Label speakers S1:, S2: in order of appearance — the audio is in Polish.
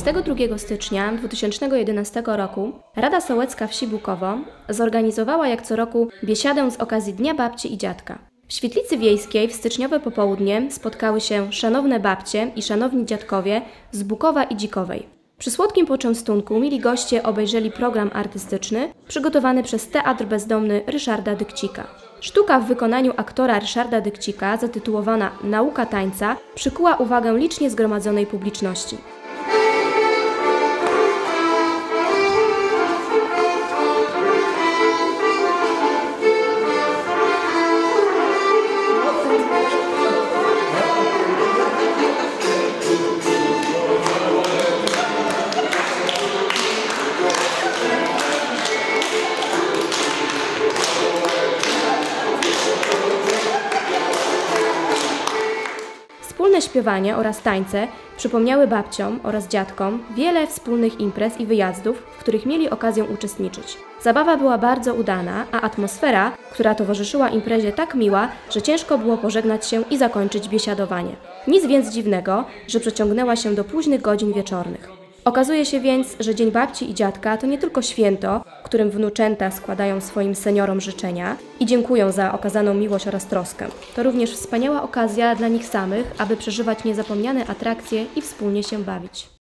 S1: 22 stycznia 2011 roku Rada Sołecka Wsi Bukowo zorganizowała jak co roku biesiadę z okazji Dnia Babci i Dziadka. W Świetlicy Wiejskiej w styczniowe popołudnie spotkały się szanowne babcie i szanowni dziadkowie z Bukowa i Dzikowej. Przy słodkim poczęstunku mili goście obejrzeli program artystyczny przygotowany przez Teatr Bezdomny Ryszarda Dykcika. Sztuka w wykonaniu aktora Ryszarda Dykcika, zatytułowana Nauka tańca, przykuła uwagę licznie zgromadzonej publiczności. Wspólne śpiewanie oraz tańce przypomniały babciom oraz dziadkom wiele wspólnych imprez i wyjazdów, w których mieli okazję uczestniczyć. Zabawa była bardzo udana, a atmosfera, która towarzyszyła imprezie tak miła, że ciężko było pożegnać się i zakończyć biesiadowanie. Nic więc dziwnego, że przeciągnęła się do późnych godzin wieczornych. Okazuje się więc, że Dzień Babci i Dziadka to nie tylko święto, którym wnuczęta składają swoim seniorom życzenia i dziękują za okazaną miłość oraz troskę. To również wspaniała okazja dla nich samych, aby przeżywać niezapomniane atrakcje i wspólnie się bawić.